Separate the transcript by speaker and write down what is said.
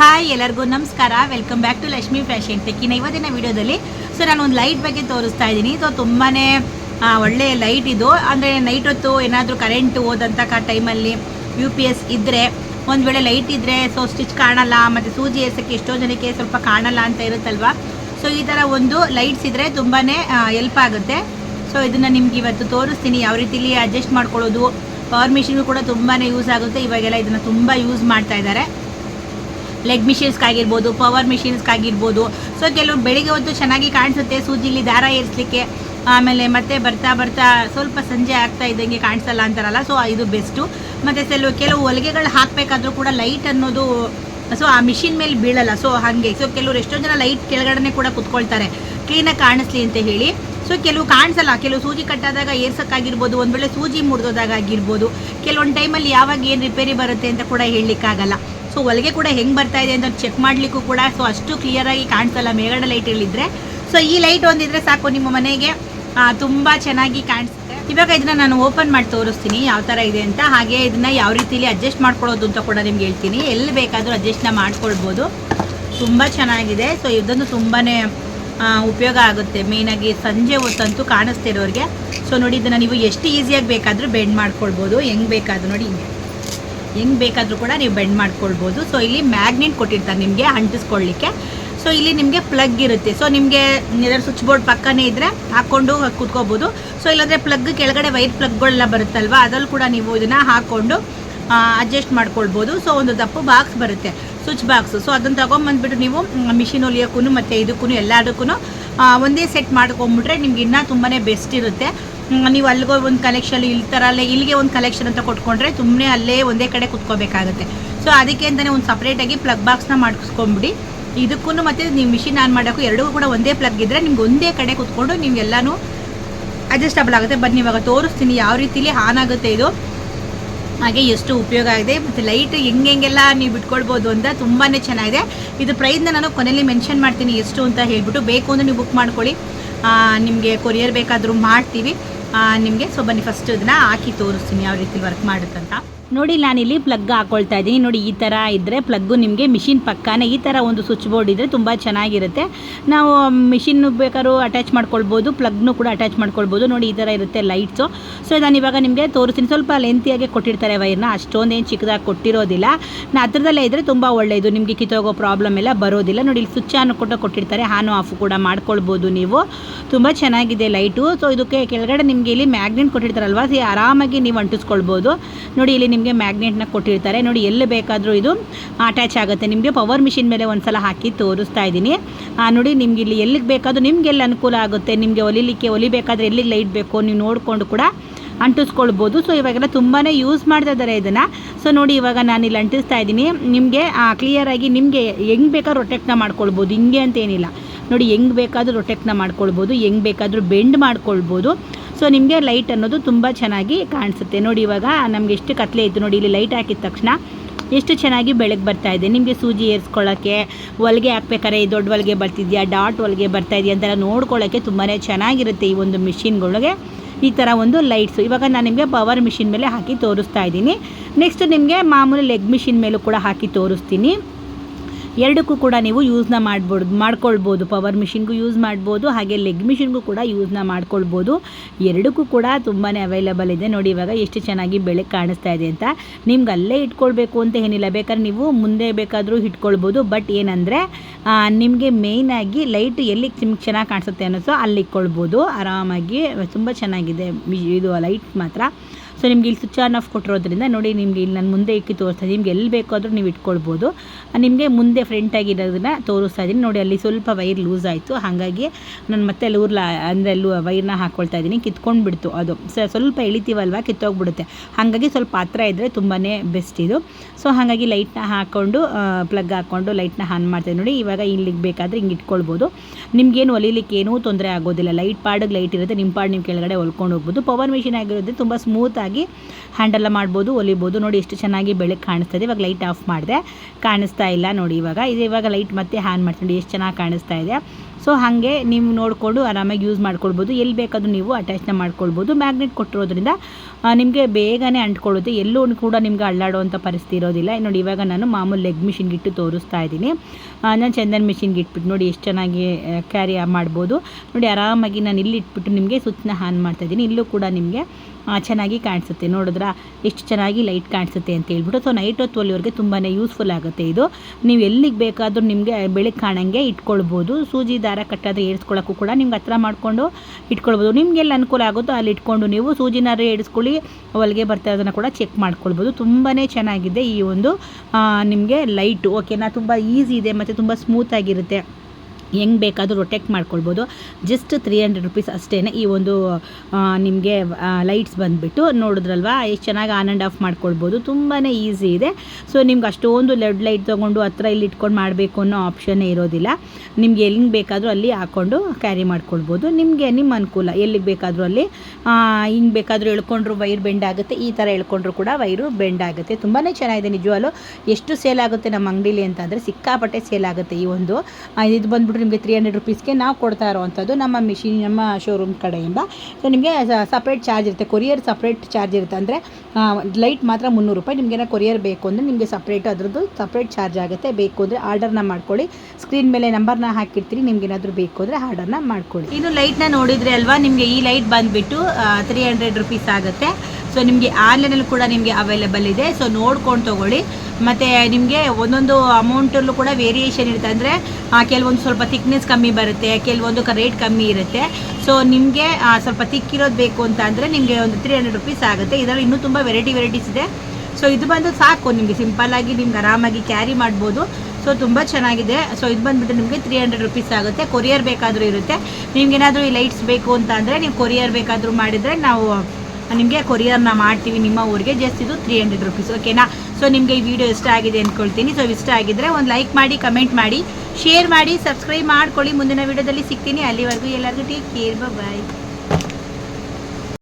Speaker 1: Hi ಎಲ್ಲರಿಗೂ ನಮಸ್ಕಾರ. Welcome back to Lakshmi fashion ಟೆಕ್ಕಿನ ಇವತ್ತಿನ ವಿಡಿಯೋದಲ್ಲಿ ಸೊ ನಾನು ಒಂದು ಲೈಟ್ ಬಗ್ಗೆ ತೋರಿಸ್ತಾ ಇದ್ದೀನಿ. ಸೊ ತುಂಬಾ ಒಳ್ಳೆ ಲೈಟ್ ಇದು. ಅಂದರೆ ನೈಟ್ ಹೊತ್ತು ಏನಾದರೂ ಕರೆಂಟ್ ಹೋದಂಥ ಟೈಮಲ್ಲಿ ಯು ಪಿ ಎಸ್ ಇದ್ದರೆ ಒಂದು ವೇಳೆ ಲೈಟ್ ಇದ್ದರೆ ಸೊ ಸ್ಟಿಚ್ ಕಾಣಲ್ಲ, ಮತ್ತು ಸೂಜಿ ಎಸಕ್ಕೆ ಎಷ್ಟೋ ಜನಕ್ಕೆ ಸ್ವಲ್ಪ ಕಾಣಲ್ಲ ಅಂತ ಇರುತ್ತಲ್ವ? ಸೊ ಈ ಥರ ಒಂದು ಲೈಟ್ಸ್ ಇದ್ದರೆ ತುಂಬಾ ಎಲ್ಪ್ ಆಗುತ್ತೆ. ಸೊ ಇದನ್ನು ನಿಮ್ಗೆ ಇವತ್ತು ತೋರಿಸ್ತೀನಿ. ಯಾವ ರೀತಿಲಿ ಅಡ್ಜಸ್ಟ್ ಮಾಡ್ಕೊಳ್ಳೋದು ಪವರ್ ಮಿಷಿನ್ಗೂ ಕೂಡ ತುಂಬಾ ಯೂಸ್ ಆಗುತ್ತೆ. ಇವಾಗೆಲ್ಲ ಇದನ್ನು ತುಂಬ ಯೂಸ್ ಮಾಡ್ತಾ ಇದ್ದಾರೆ. ಲೆಗ್ ಮಿಷಿನ್ಸ್ಗಾಗಿರ್ಬೋದು ಪವರ್ ಮಿಷಿನ್ಸ್ಗಾಗಿರ್ಬೋದು ಸೊ ಕೆಲವು ಬೆಳಿಗ್ಗೆ ಹೊತ್ತು ಚೆನ್ನಾಗಿ ಕಾಣಿಸುತ್ತೆ, ಸೂಜಿಲಿ ದಾರ ಏರಿಸಲಿಕ್ಕೆ. ಆಮೇಲೆ ಮತ್ತೆ ಬರ್ತಾ ಬರ್ತಾ ಸ್ವಲ್ಪ ಸಂಜೆ ಆಗ್ತಾ ಇದ್ದಂಗೆ ಕಾಣಿಸಲ್ಲ ಅಂತಾರಲ್ಲ ಸೊ ಇದು ಬೆಸ್ಟು ಮತ್ತು ಕೆಲವು ಕೆಲವು ಹೊಲಿಗೆಗಳು ಹಾಕಬೇಕಾದ್ರೂ ಕೂಡ ಲೈಟ್ ಅನ್ನೋದು ಸೊ ಆ ಮಿಷಿನ್ ಮೇಲೆ ಬೀಳಲ್ಲ ಸೊ ಹಾಗೆ. ಸೊ ಕೆಲವರು ಎಷ್ಟೋ ಜನ ಲೈಟ್ ಕೆಳಗಡೆ ಕೂಡ ಕುತ್ಕೊಳ್ತಾರೆ. ಕ್ಲೀನಾಗಿ ಕಾಣಿಸ್ಲಿ ಅಂತ ಹೇಳಿ. ಸೊ ಕೆಲವು ಕಾಣಿಸಲ್ಲ, ಕೆಲವು ಸೂಜಿ ಕಟ್ಟಾದಾಗ ಏರ್ಸೋಕ್ಕಾಗಿರ್ಬೋದು, ಒಂದು ವೇಳೆ ಸೂಜಿ ಮುರಿದೋದಾಗ ಆಗಿರ್ಬೋದು ಕೆಲವೊಂದು ಟೈಮಲ್ಲಿ ಯಾವಾಗ ಏನು ರಿಪೇರಿ ಬರುತ್ತೆ ಅಂತ ಕೂಡ ಹೇಳಲಿಕ್ಕಾಗಲ್ಲ. ಸೊ ಹೊಲಿಗೆ ಕೂಡ ಹೆಂಗೆ ಬರ್ತಾ ಇದೆ ಅಂತ ಚೆಕ್ ಮಾಡಲಿಕ್ಕೂ ಕೂಡ ಸೊ ಅಷ್ಟು ಕ್ಲಿಯರಾಗಿ ಕಾಣಿಸಲ್ಲ ಲೈಟ್ ಇದ್ರೆ ಸೊ ಈ ಲೈಟ್ ಒಂದಿದ್ರೆ ಸಾಕು ನಿಮ್ಮ ಮನೆಗೆ. ತುಂಬ ಚೆನ್ನಾಗಿ ಕಾಣಿಸುತ್ತೆ. ಇವಾಗ ಇದನ್ನ ನಾನು ಓಪನ್ ಮಾಡಿ ತೋರಿಸ್ತೀನಿ ಯಾವ ಥರ ಇದೆ ಅಂತ. ಹಾಗೆ ಇದನ್ನ ಯಾವ ರೀತಿಲಿ ಅಡ್ಜಸ್ಟ್ ಮಾಡ್ಕೊಳ್ಳೋದು ಅಂತ ಕೂಡ ನಿಮ್ಗೆ ಹೇಳ್ತೀನಿ. ಎಲ್ಲಿ ಬೇಕಾದರೂ ಅಡ್ಜಸ್ಟ್ನ ಮಾಡ್ಕೊಳ್ಬೋದು. ತುಂಬ ಚೆನ್ನಾಗಿದೆ. ಸೊ ಇದೊಂದು ತುಂಬಾ ಉಪಯೋಗ ಆಗುತ್ತೆ. ಮೇಯ್ನಾಗಿ ಸಂಜೆ ಹೊತ್ತಂತೂ ಕಾಣಿಸ್ತಿರೋರಿಗೆ. ಸೊ ನೋಡಿ, ಇದನ್ನು ನೀವು ಎಷ್ಟು ಈಸಿಯಾಗಿ ಬೇಕಾದರೂ ಬೆಂಡ್ ಮಾಡ್ಕೊಳ್ಬೋದು. ಹೆಂಗೆ ಬೇಕಾದರೂ ನೋಡಿ ಹಿಂಗೆ. ಹೆಂಗೆ ಬೇಕಾದರೂ ಕೂಡ ನೀವು ಬೆಂಡ್ ಮಾಡ್ಕೊಳ್ಬೋದು. ಸೊ ಇಲ್ಲಿ ಮ್ಯಾಗ್ನೆಟ್ ಕೊಟ್ಟಿರ್ತಾರೆ ನಿಮಗೆ ಅಂಟಿಸ್ಕೊಳ್ಳಿಕ್ಕೆ ಸೊ ಇಲ್ಲಿ ನಿಮಗೆ ಪ್ಲಗ್ ಇರುತ್ತೆ. ಸೊ ನಿಮಗೆ ಏನಾದ್ರು ಸ್ವಿಚ್ ಬೋರ್ಡ್ ಪಕ್ಕನೇ ಇದ್ದರೆ ಹಾಕ್ಕೊಂಡು ಕುತ್ಕೋಬೋದು. ಸೊ ಇಲ್ಲಾಂದರೆ ಪ್ಲಗ್ ಕೆಳಗಡೆ ವೈರ್ ಪ್ಲಗ್ಗಳೆಲ್ಲ ಬರುತ್ತಲ್ವ, ಅದ್ರಲ್ಲಿ ಕೂಡ ನೀವು ಇದನ್ನು ಹಾಕ್ಕೊಂಡು ಅಡ್ಜಸ್ಟ್ ಮಾಡ್ಕೊಳ್ಬೋದು. ಸೊ ಒಂದು ದಪ್ಪು ಬಾಕ್ಸ್ ಬರುತ್ತೆ ಸ್ವಿಚ್ ಬಾಕ್ಸು ಸೊ ಅದನ್ನು ತೊಗೊಂಬಂದ್ಬಿಟ್ಟು ನೀವು ಮಿಷಿನ್ ಹೊಲಿಯೋಕ್ಕೂ ಮತ್ತು ಇದಕ್ಕೂ ಎಲ್ಲದಕ್ಕೂ ಒಂದೇ ಸೆಟ್ ಮಾಡ್ಕೊಂಬಿಟ್ರೆ ನಿಮ್ಗೆ ಇನ್ನೂ ತುಂಬಾ ಬೆಸ್ಟ್ ಇರುತ್ತೆ. ನೀವು ಅಲ್ಲಿಗೆ ಒಂದು ಕಲೆಕ್ಷನ್ ಇಲ್ಲಿ ಥರ ಅಲ್ಲೇ, ಇಲ್ಲಿಗೆ ಒಂದು ಕಲೆಕ್ಷನ್ ಅಂತ ಕೊಟ್ಕೊಂಡ್ರೆ ಸುಮ್ಮನೆ ಅಲ್ಲೇ ಒಂದೇ ಕಡೆ ಕುತ್ಕೋಬೇಕಾಗುತ್ತೆ. ಸೊ ಅದಕ್ಕೆ ಅಂತಲೇ ಒಂದು ಸಪ್ರೇಟಾಗಿ ಪ್ಲಗ್ ಬಾಕ್ಸ್ನ ಮಾಡಿಸ್ಕೊಂಬಿಡಿ. ಇದಕ್ಕೂ ಮತ್ತೆ ನೀವು ಮಿಷಿನ್ ಆನ್ ಮಾಡೋಕ್ಕೂ ಎರಡೂ ಕೂಡ ಒಂದೇ ಪ್ಲಗ್ ಇದ್ದರೆ ನಿಮ್ಗೆ ಒಂದೇ ಕಡೆ ಕುತ್ಕೊಂಡು ಎಲ್ಲನೂ ಅಡ್ಜಸ್ಟಬಲ್ ಆಗುತ್ತೆ. ಬನ್ನಿ, ಇವಾಗ ತೋರಿಸ್ತೀನಿ ಯಾವ ರೀತಿಲಿ ಆನ್ ಆಗುತ್ತೆ ಇದು. ಹಾಗೆ ಎಷ್ಟು ಉಪಯೋಗ ಆಗಿದೆ. ಮತ್ತು ಲೈಟ್ ಹೆಂಗೆಲ್ಲ ನೀವು ಬಿಟ್ಕೊಳ್ಬೋದು ಅಂತ ತುಂಬಾ ಚೆನ್ನಾಗಿದೆ. ಇದು ಪ್ರೈಸ್ನ ನಾನು ಕೊನೆಯಲ್ಲಿ ಮೆನ್ಷನ್ ಮಾಡ್ತೀನಿ ಎಷ್ಟು ಅಂತ ಹೇಳ್ಬಿಟ್ಟು. ಬೇಕು ಅಂದರೆ ನೀವು ಬುಕ್ ಮಾಡ್ಕೊಳ್ಳಿ. ನಿಮಗೆ ಕೊರಿಯರ್ ಬೇಕಾದರೂ ಮಾಡ್ತೀವಿ. ನಿಮಗೆ ಸೊ ಬನ್ನಿ ಫಸ್ಟ್ ಇದನ್ನ ಹಾಕಿ ತೋರಿಸ್ತೀನಿ ಯಾವ ರೀತಿ ವರ್ಕ್ ಮಾಡುತ್ತಂತ. ನೋಡಿ, ನಾನಿಲ್ಲಿ ಪ್ಲಗ್ ಹಾಕೊಳ್ತಾ ಇದ್ದೀನಿ. ನೋಡಿ, ಈ ಥರ ಇದ್ದರೆ ಪ್ಲಗ್ಗು ನಿಮಗೆ ಮಿಷಿನ್ ಪಕ್ಕನೇ ಈ ಥರ ಒಂದು ಸ್ವಿಚ್ ಬೋರ್ಡ್ ಇದ್ದರೆ ತುಂಬ ಚೆನ್ನಾಗಿರುತ್ತೆ. ನಾವು ಮಿಷಿನ್ ಬೇಕಾದ್ರೂ ಅಟ್ಯಾಚ್ ಮಾಡ್ಕೊಳ್ಬೋದು ಪ್ಲಗ್ನು ಕೂಡ ಅಟ್ಯಾಚ್ ಮಾಡ್ಕೊಳ್ಬೋದು. ನೋಡಿ, ಈ ಥರ ಇರುತ್ತೆ ಲೈಟ್ಸು ಸೊ ನಾನು ಇವಾಗ ನಿಮಗೆ ತೋರಿಸ್ತೀನಿ. ಸ್ವಲ್ಪ ಲೆಂತಿಯಾಗಿ ಕೊಟ್ಟಿರ್ತಾರೆ ವೈರ್ನ ಅಷ್ಟೊಂದೇನು ಚಿಕ್ಕದಾಗಿ ಕೊಟ್ಟಿರೋದಿಲ್ಲ. ನಾ ಹತ್ರದಲ್ಲೇ ಇದ್ದರೆ ತುಂಬ ಒಳ್ಳೆಯದು ನಿಮಗೆ ಕಿತ್ತೋಗೋ ಪ್ರಾಬ್ಲಮ್ ಎಲ್ಲ ಬರೋದಿಲ್ಲ. ನೋಡಿ, ಇಲ್ಲಿ ಸ್ವಿಚ್ ಆನ್ ಕೂಡ ಕೊಟ್ಟಿರ್ತಾರೆ. ಆನ್ ಆಫ್ ಕೂಡ ಮಾಡ್ಕೊಳ್ಬೋದು ನೀವು. ತುಂಬ ಚೆನ್ನಾಗಿದೆ ಲೈಟು ಸೊ ಇದಕ್ಕೆ ಕೆಳಗಡೆ ನಿಮಗೆ ಇಲ್ಲಿ ಮ್ಯಾಗ್ನೆಟ್ ಕೊಟ್ಟಿರ್ತಾರಲ್ವಾ? ಸಿ ಆರಾಮಾಗಿ ನೀವು ಅಂಟಿಸ್ಕೊಳ್ಬೋದು. ನೋಡಿ, ಇಲ್ಲಿ ಮ್ಯಾಗ್ನೆಟ್ನ ಕೊಟ್ಟಿರ್ತಾರೆ. ನೋಡಿ, ಎಲ್ಲಿ ಬೇಕಾದರೂ ಇದು ಅಟ್ಯಾಚ್ ಆಗುತ್ತೆ. ನಿಮಗೆ ಪವರ್ ಮಿಷಿನ್ ಮೇಲೆ ಒಂದ್ಸಲ ಹಾಕಿ ತೋರಿಸ್ತಾ ಇದ್ದೀನಿ. ನೋಡಿ, ನಿಮ್ಗೆ ಇಲ್ಲಿ ಎಲ್ಲಿಗೆ ಬೇಕಾದರೂ ನಿಮ್ಗೆ ಎಲ್ಲಿ ಅನುಕೂಲ ಆಗುತ್ತೆ. ನಿಮಗೆ ಹೊಲಿಲಿಕ್ಕೆ ಹೊಲಿಬೇಕಾದ್ರೆ ಎಲ್ಲಿಗೆ ಲೈಟ್ ಬೇಕು ನೀವು ನೋಡಿಕೊಂಡು ಕೂಡ ಅಂಟಿಸ್ಕೊಳ್ಬೋದು. ಸೊ ಇವಾಗೆಲ್ಲ ತುಂಬಾ ಯೂಸ್ ಮಾಡ್ತಾ ಇದ್ದಾರೆ ಇದನ್ನು. ಸೊ ನೋಡಿ, ಇವಾಗ ನಾನು ಇಲ್ಲಿ ಅಂಟಿಸ್ತಾ ಇದ್ದೀನಿ. ನಿಮಗೆ ಕ್ಲಿಯರಾಗಿ ನಿಮಗೆ ಹೆಂಗೆ ಬೇಕಾದ್ರೂ ರೊಟೆಕ್ಟ್ನ ಮಾಡ್ಕೊಳ್ಬೋದು. ಹಿಂಗೆ ಅಂತೇನಿಲ್ಲ ನೋಡಿ, ಹೆಂಗೆ ಬೇಕಾದರೂ ರೊಟೆಕ್ಟ್ನ ಮಾಡ್ಕೊಳ್ಬೋದು. ಹೆಂಗೆ ಬೇಕಾದರೂ ಬೆಂಡ್ ಮಾಡ್ಕೊಳ್ಬೋದು. ಸೊ ನಿಮಗೆ ಲೈಟ್ ಅನ್ನೋದು ತುಂಬ ಚೆನ್ನಾಗಿ ಕಾಣಿಸುತ್ತೆ. ನೋಡಿ ಇವಾಗ ನಮಗೆ ಎಷ್ಟು ಕತ್ಲೆ ಇತ್ತು ನೋಡಿ, ಇಲ್ಲಿ ಲೈಟ್ ಹಾಕಿದ ತಕ್ಷಣ ಎಷ್ಟು ಚೆನ್ನಾಗಿ ಬೆಳಗ್ಗೆ ಬರ್ತಾ ಇದೆ. ನಿಮಗೆ ಸೂಜಿ ಏರಿಸ್ಕೊಳ್ಳೋಕ್ಕೆ ಹೊಲಿಗೆ ಹಾಕ್ಬೇಕಾರೆ ಈ ದೊಡ್ಡ ಹೊಲಿಗೆ ಬರ್ತಿದ್ಯಾ, ಡಾಟ್ ಹೊಲಿಗೆ ಬರ್ತಾ ಇದೆಯಾ ಅಂತೆಲ್ಲ ನೋಡ್ಕೊಳ್ಳೋಕ್ಕೆ ತುಂಬಾ ಚೆನ್ನಾಗಿರುತ್ತೆ ಈ ಒಂದು ಮಿಷಿನ್ಗಳಿಗೆ. ಈ ಥರ ಒಂದು ಲೈಟ್ಸು ಇವಾಗ ನಾನು ನಿಮಗೆ ಪವರ್ ಮಿಷಿನ್ ಮೇಲೆ ಹಾಕಿ ತೋರಿಸ್ತಾ ಇದ್ದೀನಿ. ನೆಕ್ಸ್ಟ್ ನಿಮಗೆ ಮಾಮೂಲಿ ಲೆಗ್ ಮಿಷಿನ್ ಮೇಲೂ ಕೂಡ ಹಾಕಿ ತೋರಿಸ್ತೀನಿ. ಎರಡಕ್ಕೂ ಕೂಡ ನೀವು ಯೂಸ್ನ ಮಾಡ್ಬೋದು, ಮಾಡ್ಕೊಳ್ಬೋದು. ಪವರ್ ಮಿಷಿನ್ಗೂ ಯೂಸ್ ಮಾಡ್ಬೋದು, ಹಾಗೆ ಲೆಗ್ ಮಿಷಿನ್ಗೂ ಕೂಡ ಯೂಸ್ನ ಮಾಡ್ಕೊಳ್ಬೋದು. ಎರಡಕ್ಕೂ ಕೂಡ ತುಂಬಾ ಅವೈಲಬಲ್ ಇದೆ. ನೋಡಿ ಇವಾಗ ಎಷ್ಟು ಚೆನ್ನಾಗಿ ಬೆಳಕು ಕಾಣಿಸ್ತಾ ಇದೆ ಅಂತ. ನಿಮ್ಗೆ ಅಲ್ಲೇ ಇಟ್ಕೊಳ್ಬೇಕು ಅಂತ ಏನಿಲ್ಲ. ಬೇಕಾದ್ರೆ ನೀವು ಮುಂದೆ ಬೇಕಾದರೂ ಇಟ್ಕೊಳ್ಬೋದು. ಬಟ್ ಏನಂದರೆ ನಿಮಗೆ ಮೇಯ್ನಾಗಿ ಲೈಟ್ ಎಲ್ಲಿ ನಿಮ್ಗೆ ಚೆನ್ನಾಗಿ ಕಾಣಿಸುತ್ತೆ ಅನ್ನಿಸೋ ಅಲ್ಲಿ ಇಟ್ಕೊಳ್ಬೋದು ಆರಾಮಾಗಿ ತುಂಬ ಚೆನ್ನಾಗಿದೆ. ಇದು ಲೈಟ್ ಮಾತ್ರ. ಸೊ ನಿಮ್ಗೆ ಇಲ್ಲಿ ಸ್ವಿಚ್ ಆನ್ ಆಫ್ ಕೊಟ್ಟಿರೋದ್ರಿಂದ ನೋಡಿ, ನಿಮಗೆ ಇಲ್ಲಿ ನಾನು ಮುಂದೆ ಇಕ್ಕಿ ತೋರಿಸ್ತಾ ಇದ್ದೀನಿ ನಿಮ್ಗೆ ಎಲ್ಲಿ ಬೇಕಾದರೂ ನೀವು ಇಟ್ಕೊಳ್ಬೋದು. ನಿಮಗೆ ಮುಂದೆ ಫ್ರಂಟಾಗಿರೋದನ್ನ ತೋರಿಸ್ತಾ ಇದ್ದೀನಿ ನೋಡಿ, ಅಲ್ಲಿ ಸ್ವಲ್ಪ ವೈರ್ ಲೂಸ್ ಆಯಿತು. ಹಾಗಾಗಿ ನಾನು ಮತ್ತೆ ಅಲ್ಲಿ ಊರ್ಲ, ಅಂದರೆ ಲೂ ವೈರ್ನ ಹಾಕ್ಕೊಳ್ತಾ ಇದ್ದೀನಿ ಕಿತ್ಕೊಂಡು ಬಿಡ್ತು ಅದು. ಸ, ಸ್ವಲ್ಪ ಎಳಿತೀವಲ್ವ? ಕಿತ್ತೋಗ್ಬಿಡುತ್ತೆ. ಹಾಗಾಗಿ ಸ್ವಲ್ಪ ಹತ್ರ ಇದ್ದರೆ ತುಂಬಾ ಬೆಸ್ಟ್ ಇದು. ಸೊ ಹಾಗಾಗಿ ಲೈಟ್ನ ಹಾಕ್ಕೊಂಡು ಪ್ಲಗ್ ಹಾಕ್ಕೊಂಡು ಲೈಟ್ನ ಆನ್ ಮಾಡ್ತೀನಿ ನೋಡಿ, ಇವಾಗ ಇಲ್ಲಿಗೆ ಬೇಕಾದರೆ ಹಿಂಗೆ ಇಟ್ಕೊಳ್ಬೋದು. ನಿಮಗೇನು ಹೊಲಿಲಿಕ್ಕೆ ಏನೂ ತೊಂದರೆ ಆಗೋದಿಲ್ಲ. ಲೈಟ್ ಪಾಡಿಗೆ ಲೈಟ್ ಇರುತ್ತೆ. ನಿಮ್ಮ ಪಾಡು ನಿಮ್ಮ ಕೆಳಗಡೆ ಹೊಲ್ಕೊಂಡು ಹೋಗ್ಬೋದು. ಪವರ್ ಮಿಷಿನ್ ಆಗಿರೋದೇ ತುಂಬ ಸ್ಮೂತಾಗಿ ಹ್ಯಾಂಡಲ್ಲ ಮಾಡ್ಬೋದು ಹೊಲಿಬೋದು ನೋಡಿ ಎಷ್ಟು ಚೆನ್ನಾಗಿ ಬೆಳಕು ಕಾಣಿಸ್ತದೆ. ಇವಾಗ ಲೈಟ್ ಆಫ್ ಮಾಡಿದೆ. ಕಾಣಿಸ್ತಾ ಇಲ್ಲ ನೋಡಿ ಇವಾಗ. ಇದು ಇವಾಗ ಲೈಟ್ ಮತ್ತೆ ಹ್ಯಾನ್ ಮಾಡ್ತೀನಿ ಎಷ್ಟು ಚೆನ್ನಾಗಿ ಕಾಣಿಸ್ತಾ ಇದೆ. ಸೊ ಹಾಗೆ ನೀವು ನೋಡಿಕೊಂಡು ಆರಾಮಾಗಿ ಯೂಸ್ ಮಾಡ್ಕೊಳ್ಬೋದು. ಎಲ್ಲಿ ಬೇಕಾದರೂ ನೀವು ಅಟ್ಯಾಚ್ನ ಮಾಡ್ಕೊಳ್ಬೋದು. ಮ್ಯಾಗ್ನೆಟ್ ಕೊಟ್ಟಿರೋದ್ರಿಂದ ನಿಮಗೆ ಬೇಗನೆ ಅಂಟ್ಕೊಳ್ಳುತ್ತೆ. ಎಲ್ಲೂ ಕೂಡ ನಿಮ್ಗೆ ಅಳ್ಳಾಡುವಂಥ ಪರಿಸ್ಥಿತಿ ಇರೋದಿಲ್ಲ. ನೋಡಿ ಇವಾಗ ನಾನು ಮಾಮೂಲಿ ಲೆಗ್ ಮಿಷಿನ್ಗೆ ಇಟ್ಟು ತೋರಿಸ್ತಾ ಇದ್ದೀನಿ. ನಾನು ಚಂದನ್ ಮಿಷಿನ್ಗೆ ಇಟ್ಬಿಟ್ಟು ನೋಡಿ ಎಷ್ಟು ಚೆನ್ನಾಗಿ ಕ್ಯಾರಿ ಮಾಡ್ಬೋದು. ನೋಡಿ ಆರಾಮಾಗಿ ನಾನು ಇಲ್ಲಿ ಇಟ್ಬಿಟ್ಟು ನಿಮಗೆ ಸುತ್ತನ ಆನ್ ಮಾಡ್ತಾಯಿದ್ದೀನಿ ಇಲ್ಲೂ ಕೂಡ ನಿಮಗೆ ಚೆನ್ನಾಗಿ ಕಾಣಿಸುತ್ತೆ. ನೋಡಿದ್ರ? ಎಷ್ಟು ಚೆನ್ನಾಗಿ ಲೈಟ್ ಕಾಣಿಸುತ್ತೆ ಅಂತ ಹೇಳ್ಬಿಟ್ಟು. ಸೊ ನೈಟ್ ಹೊತ್ತು ಹೊಲಿಯೋರಿಗೆ ತುಂಬಾ ಯೂಸ್ಫುಲ್ ಆಗುತ್ತೆ ಇದು. ನೀವು ಎಲ್ಲಿಗೆ ಬೇಕಾದರೂ ನಿಮಗೆ ಬೆಳಗ್ಗೆ ಕಾಣಂಗೆ ಇಟ್ಕೊಳ್ಬೋದು. ಸೂಜಿ, ದಾರ ಕಟ್ಟಾದ್ರೆ ಏರಿಸ್ಕೊಳ್ಳೋಕ್ಕೂ ಕೂಡ ನಿಮ್ಗೆ ಹತ್ರ ಮಾಡಿಕೊಂಡು ಇಟ್ಕೊಳ್ಬೋದು. ನಿಮಗೆಲ್ಲ ಅನುಕೂಲ ಆಗುತ್ತೋ ಅಲ್ಲಿ ಇಟ್ಕೊಂಡು ನೀವು ಸೂಜಿನಾರು ಏಡಿಸ್ಕೊಳ್ಳಿ ಹೊಲಿಗೆ ಬರ್ತಾ ಇರೋದನ್ನು ಕೂಡ ಚೆಕ್ ಮಾಡ್ಕೊಳ್ಬೋದು. ತುಂಬಾ ಚೆನ್ನಾಗಿದೆ ಈ ಒಂದು ನಿಮಗೆ ಲೈಟು ಓಕೆನಾ ತುಂಬ ಈಸಿ ಇದೆ, ಮತ್ತು ತುಂಬ ಸ್ಮೂತಾಗಿರುತ್ತೆ ಹೆಂಗೆ ಬೇಕಾದರೂ ರೊಟೆಕ್ಟ್ ಮಾಡ್ಕೊಳ್ಬೋದು. ಜಸ್ಟ್ ತ್ರೀ ಹಂಡ್ರೆಡ್ ರುಪೀಸ್ ಅಷ್ಟೇ ಈ ಒಂದು ನಿಮಗೆ ಲೈಟ್ಸ್ ಬಂದುಬಿಟ್ಟು ನೋಡಿದ್ರಲ್ವಾ? ಎಷ್ಟು ಚೆನ್ನಾಗಿ ಆನ್ ಆ್ಯಂಡ್ ಆಫ್ ಮಾಡ್ಕೊಳ್ಬೋದು. ತುಂಬಾ ಈಸಿ ಇದೆ. ಸೊ ನಿಮ್ಗೆ ಅಷ್ಟೊಂದು ಲೆಡ್ ಲೈಟ್ ತೊಗೊಂಡು ಹತ್ರ ಇಲ್ಲಿ ಇಟ್ಕೊಂಡು ಮಾಡಬೇಕು ಅನ್ನೋ ಆಪ್ಷನ್ನೇ ಇರೋದಿಲ್ಲ. ನಿಮ್ಗೆ ಎಲ್ಲಿಗೆ ಬೇಕಾದರೂ ಅಲ್ಲಿ ಹಾಕ್ಕೊಂಡು ಕ್ಯಾರಿ ಮಾಡ್ಕೊಳ್ಬೋದು. ನಿಮಗೆ ನಿಮ್ಮ ಅನುಕೂಲ. ಎಲ್ಲಿಗೆ ಬೇಕಾದರೂ ಅಲ್ಲಿ ಹಿಂಗೆ ಬೇಕಾದರೂ ಎಳ್ಕೊಂಡ್ರು ವೈರ್ ಬೆಂಡ್ ಆಗುತ್ತೆ. ಈ ಥರ ಎಳ್ಕೊಂಡ್ರು ಕೂಡ ವೈರು ಬೆಂಡ್ ಆಗುತ್ತೆ. ತುಂಬಾ ಚೆನ್ನಾಗಿದೆ ನಿಜವಾಗ್ಲೂ. ಎಷ್ಟು ಸೇಲ್ ಆಗುತ್ತೆ ನಮ್ಮ ಅಂಗಡೀಲಿ ಅಂತಂದರೆ ಸಿಕ್ಕಾಪಟ್ಟೆ ಸೇಲ್ ಆಗುತ್ತೆ ಈ ಒಂದು. ಇದು ಬಂದ್ಬಿಟ್ಟು ನಿಮಗೆ ತ್ರೀ ಹಂಡ್ರೆಡ್ ರುಪೀಸ್ಗೆ ನಾವು ಕೊಡ್ತಾ ಇರುವಂಥದ್ದು ನಮ್ಮ ಮಿಷಿನ್ ನಮ್ಮ ಶೋರೂಮ್ ಕಡೆಯಿಂದ. ಸೊ ನಿಮಗೆ ಸಪ್ರೇಟ್ ಚಾರ್ಜ್ ಇರುತ್ತೆ. ಕೊರಿಯರ್ ಸಪ್ರೇಟ್ ಚಾರ್ಜ್ ಇರುತ್ತೆ. ಅಂದರೆ ಲೈಟ್ ಮಾತ್ರ ಮುನ್ನೂರು ರೂಪಾಯಿ. ನಿಮಗೇನೋ ಕೊರಿಯರ್ ಬೇಕು ಅಂದರೆ ನಿಮಗೆ ಸಪ್ರೇಟ್ ಅದರದ್ದು ಸಪ್ರೇಟ್ ಚಾರ್ಜ್ ಆಗುತ್ತೆ. ಬೇಕು ಅಂದರೆ ಆರ್ಡರ್ನ ಮಾಡ್ಕೊಳ್ಳಿ. ಸ್ಕ್ರೀನ್ ಮೇಲೆ ನಂಬರ್ನ ಹಾಕಿರ್ತೀರಿ. ನಿಮ್ಗೆ ಏನಾದರೂ ಬೇಕು ಅಂದರೆ ಆರ್ಡರ್ನ ಮಾಡ್ಕೊಳ್ಳಿ. ಇನ್ನು ಲೈಟ್ನ ನೋಡಿದ್ರೆ ಅಲ್ವಾ, ನಿಮಗೆ ಈ ಲೈಟ್ ಬಂದುಬಿಟ್ಟು ತ್ರೀ ಹಂಡ್ರೆಡ್ ರುಪೀಸ್ ಆಗುತ್ತೆ. ಸೊ ನಿಮಗೆ ಆನ್ಲೈನಲ್ಲಿ ಕೂಡ ನಿಮಗೆ ಅವೈಲೇಬಲ್ ಇದೆ. ಸೊ ನೋಡ್ಕೊಂಡು ತೊಗೊಳ್ಳಿ. ಮತ್ತು ನಿಮಗೆ ಒಂದೊಂದು ಅಮೌಂಟಲ್ಲೂ ಕೂಡ ವೇರಿಯೇಷನ್ ಇರುತ್ತೆ. ಅಂದರೆ ಕೆಲವೊಂದು ಸ್ವಲ್ಪ ಥಿಕ್ನೆಸ್ ಕಮ್ಮಿ ಬರುತ್ತೆ, ಕೆಲವೊಂದು ರೇಟ್ ಕಮ್ಮಿ ಇರುತ್ತೆ. ಸೊ ನಿಮಗೆ ಸ್ವಲ್ಪ ತಿಕ್ಕಿರೋದು ಬೇಕು ಅಂತ ಅಂದರೆ ನಿಮಗೆ ಒಂದು ತ್ರೀ ಹಂಡ್ರೆಡ್ ರುಪೀಸ್ ಆಗುತ್ತೆ. ಇದರಲ್ಲಿ ಇನ್ನೂ ತುಂಬ ವೆರೈಟಿ ವೆರೈಟೀಸ್ ಇದೆ. ಸೊ ಇದು ಬಂದು ಸಾಕು. ನಿಮಗೆ ಸಿಂಪಲ್ಲಾಗಿ ನಿಮ್ಗೆ ಆರಾಮಾಗಿ ಕ್ಯಾರಿ ಮಾಡ್ಬೋದು. ಸೊ ತುಂಬ ಚೆನ್ನಾಗಿದೆ. ಸೊ ಇದು ಬಂದುಬಿಟ್ಟು ನಿಮಗೆ ತ್ರೀ ಹಂಡ್ರೆಡ್ ರುಪೀಸ್ ಆಗುತ್ತೆ. ಕೊರಿಯರ್ ಬೇಕಾದರೂ ಇರುತ್ತೆ. ನಿಮ್ಗೇನಾದರೂ ಈ ಲೈಟ್ಸ್ ಬೇಕು ಅಂತ ಅಂದರೆ, ನೀವು ಕೊರಿಯರ್ ಬೇಕಾದರೂ ಮಾಡಿದರೆ ನಾವು ನಿಮಗೆ ಕೊರಿಯರ್ನ ಮಾಡ್ತೀವಿ, ನಿಮ್ಮ ಊರಿಗೆ ಜಸ್ಟ್ ಇದು ತ್ರೀ ಹಂಡ್ರೆಡ್ ರುಪೀಸ್ ಓಕೆನಾ ಸೊ ನಿಮಗೆ ಈ ವಿಡಿಯೋ ಇಷ್ಟ ಆಗಿದೆ ಅಂದ್ಕೊಳ್ತೀನಿ ಸೊ ಇಷ್ಟ ಆಗಿದ್ದರೆ ಒಂದು ಲೈಕ್ ಮಾಡಿ ಕಮೆಂಟ್ ಮಾಡಿ ಶೇರ್ ಮಾಡಿ ಸಬ್ಸ್ಕ್ರೈಬ್ ಮಾಡ್ಕೊಳ್ಳಿ. ಮುಂದಿನ ವಿಡಿಯೋದಲ್ಲಿ ಸಿಗ್ತೀನಿ. ಅಲ್ಲಿವರೆಗೂ ಎಲ್ಲರಿಗೂ ಟೇಕ್ ಕೇರ್ ಬಾಯ್